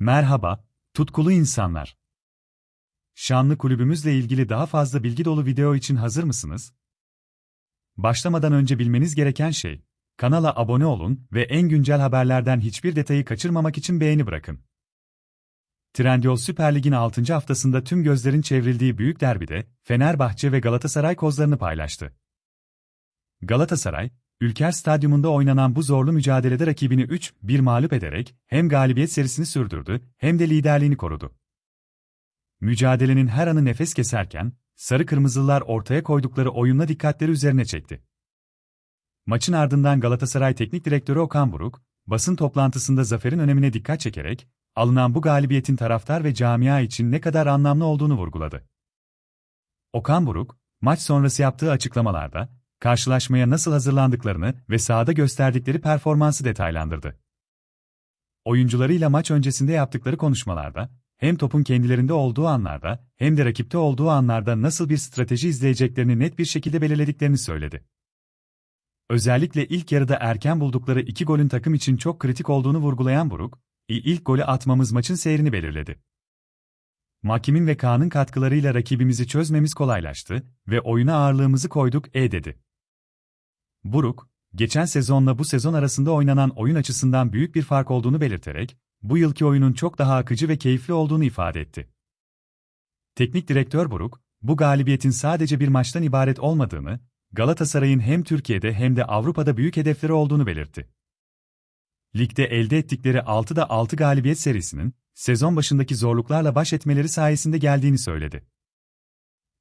Merhaba, tutkulu insanlar. Şanlı kulübümüzle ilgili daha fazla bilgi dolu video için hazır mısınız? Başlamadan önce bilmeniz gereken şey, kanala abone olun ve en güncel haberlerden hiçbir detayı kaçırmamak için beğeni bırakın. Trendyol Süper Lig'in 6. haftasında tüm gözlerin çevrildiği büyük derbide Fenerbahçe ve Galatasaray kozlarını paylaştı. Galatasaray, Ülker Stadyumunda oynanan bu zorlu mücadelede rakibini 3-1 mağlup ederek hem galibiyet serisini sürdürdü hem de liderliğini korudu. Mücadelenin her anı nefes keserken, sarı kırmızılar ortaya koydukları oyunla dikkatleri üzerine çekti. Maçın ardından Galatasaray Teknik Direktörü Okan Buruk, basın toplantısında zaferin önemine dikkat çekerek, alınan bu galibiyetin taraftar ve camia için ne kadar anlamlı olduğunu vurguladı. Okan Buruk, maç sonrası yaptığı açıklamalarda, karşılaşmaya nasıl hazırlandıklarını ve sahada gösterdikleri performansı detaylandırdı. Oyuncularıyla maç öncesinde yaptıkları konuşmalarda, hem topun kendilerinde olduğu anlarda hem de rakipte olduğu anlarda nasıl bir strateji izleyeceklerini net bir şekilde belirlediklerini söyledi. Özellikle ilk yarıda erken buldukları iki golün takım için çok kritik olduğunu vurgulayan Buruk, ilk golü atmamız maçın seyrini belirledi. Makimin ve Kaan'ın katkılarıyla rakibimizi çözmemiz kolaylaştı ve oyuna ağırlığımızı koyduk e dedi. Buruk, geçen sezonla bu sezon arasında oynanan oyun açısından büyük bir fark olduğunu belirterek, bu yılki oyunun çok daha akıcı ve keyifli olduğunu ifade etti. Teknik direktör Buruk, bu galibiyetin sadece bir maçtan ibaret olmadığını, Galatasaray'ın hem Türkiye'de hem de Avrupa'da büyük hedefleri olduğunu belirtti. Ligde elde ettikleri 6'da 6 galibiyet serisinin, sezon başındaki zorluklarla baş etmeleri sayesinde geldiğini söyledi.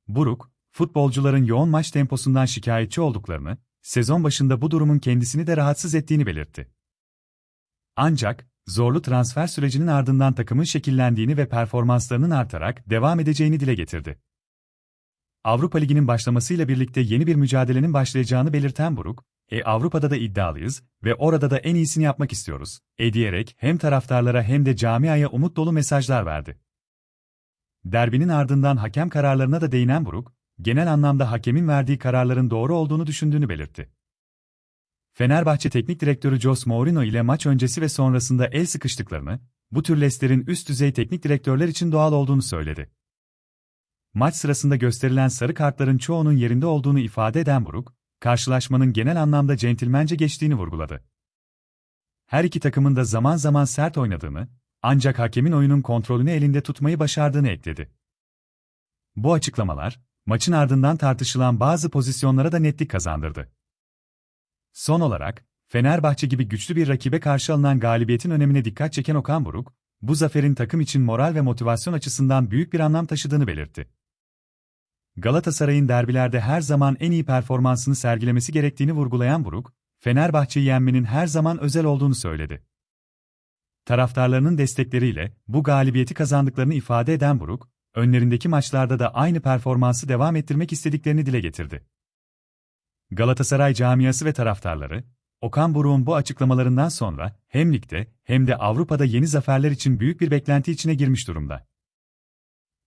Buruk, futbolcuların yoğun maç temposundan şikayetçi olduklarını, sezon başında bu durumun kendisini de rahatsız ettiğini belirtti. Ancak, zorlu transfer sürecinin ardından takımın şekillendiğini ve performanslarının artarak devam edeceğini dile getirdi. Avrupa Ligi'nin başlamasıyla birlikte yeni bir mücadelenin başlayacağını belirten Buruk, e Avrupa'da da iddialıyız ve orada da en iyisini yapmak istiyoruz, e diyerek hem taraftarlara hem de camiaya umut dolu mesajlar verdi. Derbinin ardından hakem kararlarına da değinen Buruk, genel anlamda hakemin verdiği kararların doğru olduğunu düşündüğünü belirtti. Fenerbahçe Teknik Direktörü Jose Mourinho ile maç öncesi ve sonrasında el sıkıştıklarını, bu tür Leicester'in üst düzey teknik direktörler için doğal olduğunu söyledi. Maç sırasında gösterilen sarı kartların çoğunun yerinde olduğunu ifade eden Buruk, karşılaşmanın genel anlamda centilmence geçtiğini vurguladı. Her iki takımın da zaman zaman sert oynadığını, ancak hakemin oyunun kontrolünü elinde tutmayı başardığını ekledi. Bu açıklamalar, maçın ardından tartışılan bazı pozisyonlara da netlik kazandırdı. Son olarak, Fenerbahçe gibi güçlü bir rakibe karşı alınan galibiyetin önemine dikkat çeken Okan Buruk, bu zaferin takım için moral ve motivasyon açısından büyük bir anlam taşıdığını belirtti. Galatasaray'ın derbilerde her zaman en iyi performansını sergilemesi gerektiğini vurgulayan Buruk, Fenerbahçe'yi yenmenin her zaman özel olduğunu söyledi. Taraftarlarının destekleriyle bu galibiyeti kazandıklarını ifade eden Buruk, önlerindeki maçlarda da aynı performansı devam ettirmek istediklerini dile getirdi. Galatasaray camiası ve taraftarları, Okan Buruk'un bu açıklamalarından sonra hem ligde hem de Avrupa'da yeni zaferler için büyük bir beklenti içine girmiş durumda.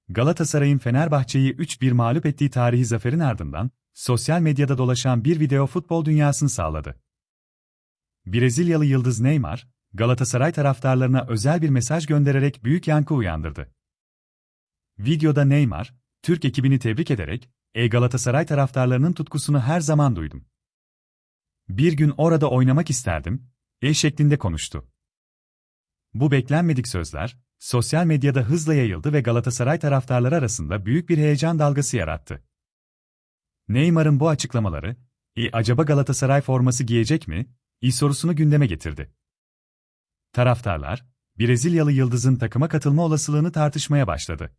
Galatasaray'ın Fenerbahçe'yi 3-1 mağlup ettiği tarihi zaferin ardından, sosyal medyada dolaşan bir video futbol dünyasını sağladı. Brezilyalı yıldız Neymar, Galatasaray taraftarlarına özel bir mesaj göndererek büyük yankı uyandırdı. Videoda Neymar, Türk ekibini tebrik ederek, "Ey Galatasaray taraftarlarının tutkusunu her zaman duydum. Bir gün orada oynamak isterdim." E şeklinde konuştu. Bu beklenmedik sözler, sosyal medyada hızla yayıldı ve Galatasaray taraftarları arasında büyük bir heyecan dalgası yarattı. Neymar'ın bu açıklamaları, "E acaba Galatasaray forması giyecek mi?" İ sorusunu gündeme getirdi. Taraftarlar, Brezilyalı yıldızın takıma katılma olasılığını tartışmaya başladı.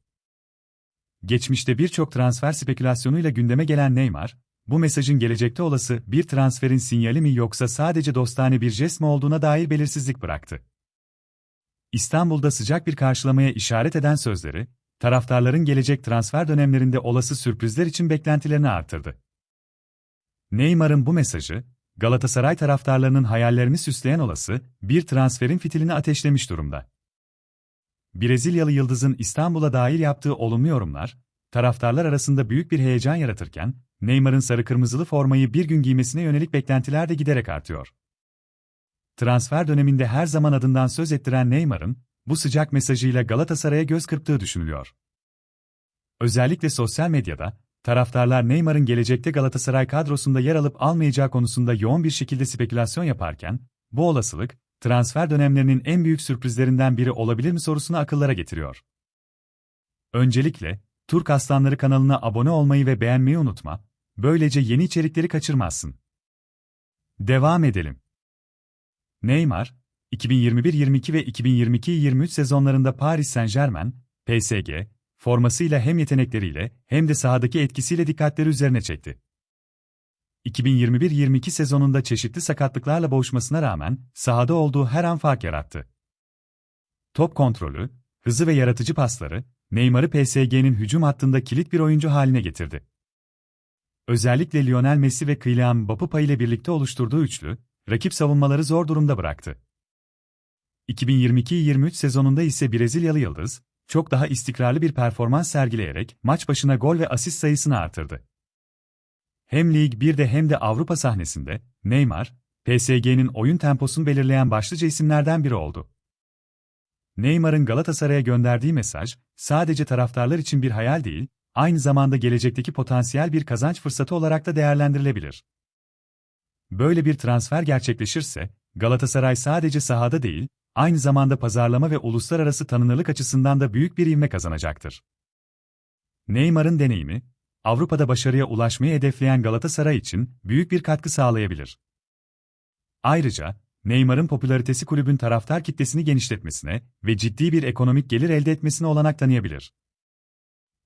Geçmişte birçok transfer spekülasyonuyla gündeme gelen Neymar, bu mesajın gelecekte olası bir transferin sinyali mi yoksa sadece dostane bir jest mi olduğuna dair belirsizlik bıraktı. İstanbul'da sıcak bir karşılamaya işaret eden sözleri, taraftarların gelecek transfer dönemlerinde olası sürprizler için beklentilerini arttırdı. Neymar'ın bu mesajı, Galatasaray taraftarlarının hayallerini süsleyen olası bir transferin fitilini ateşlemiş durumda. Brezilyalı yıldızın İstanbul'a dair yaptığı olumlu yorumlar, taraftarlar arasında büyük bir heyecan yaratırken, Neymar'ın sarı kırmızılı formayı bir gün giymesine yönelik beklentiler de giderek artıyor. Transfer döneminde her zaman adından söz ettiren Neymar'ın, bu sıcak mesajıyla Galatasaray'a göz kırptığı düşünülüyor. Özellikle sosyal medyada, taraftarlar Neymar'ın gelecekte Galatasaray kadrosunda yer alıp almayacağı konusunda yoğun bir şekilde spekülasyon yaparken, bu olasılık, transfer dönemlerinin en büyük sürprizlerinden biri olabilir mi sorusunu akıllara getiriyor. Öncelikle, Türk Aslanları kanalına abone olmayı ve beğenmeyi unutma, böylece yeni içerikleri kaçırmazsın. Devam edelim. Neymar, 2021-22 ve 2022-23 sezonlarında Paris Saint-Germain, PSG, formasıyla hem yetenekleriyle hem de sahadaki etkisiyle dikkatleri üzerine çekti. 2021-22 sezonunda çeşitli sakatlıklarla boğuşmasına rağmen sahada olduğu her an fark yarattı. Top kontrolü, hızı ve yaratıcı pasları, Neymar'ı PSG'nin hücum hattında kilit bir oyuncu haline getirdi. Özellikle Lionel Messi ve Kylian Mbappé ile birlikte oluşturduğu üçlü, rakip savunmaları zor durumda bıraktı. 2022-23 sezonunda ise Brezilyalı Yıldız, çok daha istikrarlı bir performans sergileyerek maç başına gol ve asist sayısını artırdı. Hem Lig 1'de hem de Avrupa sahnesinde, Neymar, PSG'nin oyun temposunu belirleyen başlıca isimlerden biri oldu. Neymar'ın Galatasaray'a gönderdiği mesaj, sadece taraftarlar için bir hayal değil, aynı zamanda gelecekteki potansiyel bir kazanç fırsatı olarak da değerlendirilebilir. Böyle bir transfer gerçekleşirse, Galatasaray sadece sahada değil, aynı zamanda pazarlama ve uluslararası tanınırlık açısından da büyük bir ivme kazanacaktır. Neymar'ın deneyimi, Avrupa'da başarıya ulaşmayı hedefleyen Galatasaray için büyük bir katkı sağlayabilir. Ayrıca, Neymar'ın popülaritesi kulübün taraftar kitlesini genişletmesine ve ciddi bir ekonomik gelir elde etmesine olanak tanıyabilir.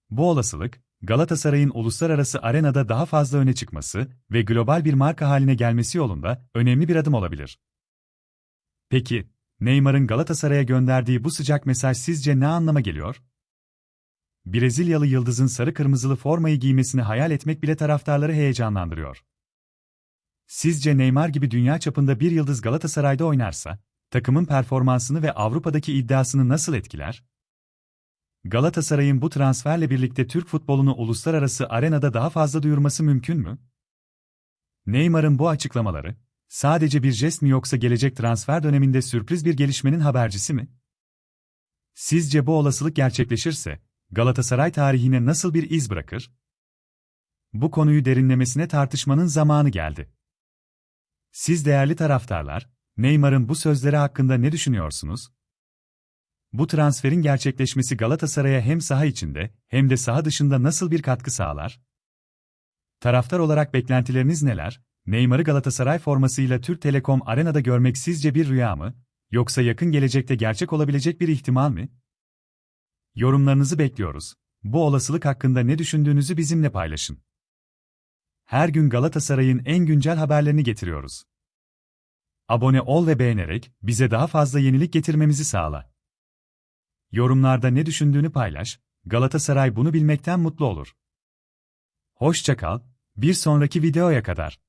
Bu olasılık, Galatasaray'ın uluslararası arenada daha fazla öne çıkması ve global bir marka haline gelmesi yolunda önemli bir adım olabilir. Peki, Neymar'ın Galatasaray'a gönderdiği bu sıcak mesaj sizce ne anlama geliyor? Brezilyalı yıldızın sarı kırmızılı formayı giymesini hayal etmek bile taraftarları heyecanlandırıyor. Sizce Neymar gibi dünya çapında bir yıldız Galatasaray'da oynarsa, takımın performansını ve Avrupa'daki iddiasını nasıl etkiler? Galatasaray'ın bu transferle birlikte Türk futbolunu uluslararası arenada daha fazla duyurması mümkün mü? Neymar'ın bu açıklamaları, sadece bir jest mi yoksa gelecek transfer döneminde sürpriz bir gelişmenin habercisi mi? Sizce bu olasılık gerçekleşirse, Galatasaray tarihine nasıl bir iz bırakır? Bu konuyu derinlemesine tartışmanın zamanı geldi. Siz değerli taraftarlar, Neymar'ın bu sözleri hakkında ne düşünüyorsunuz? Bu transferin gerçekleşmesi Galatasaray'a hem saha içinde hem de saha dışında nasıl bir katkı sağlar? Taraftar olarak beklentileriniz neler? Neymar'ı Galatasaray formasıyla Türk Telekom Arena'da görmek sizce bir rüya mı? Yoksa yakın gelecekte gerçek olabilecek bir ihtimal mi? Yorumlarınızı bekliyoruz. Bu olasılık hakkında ne düşündüğünüzü bizimle paylaşın. Her gün Galatasaray'ın en güncel haberlerini getiriyoruz. Abone ol ve beğenerek bize daha fazla yenilik getirmemizi sağla. Yorumlarda ne düşündüğünü paylaş, Galatasaray bunu bilmekten mutlu olur. Hoşçakal, bir sonraki videoya kadar.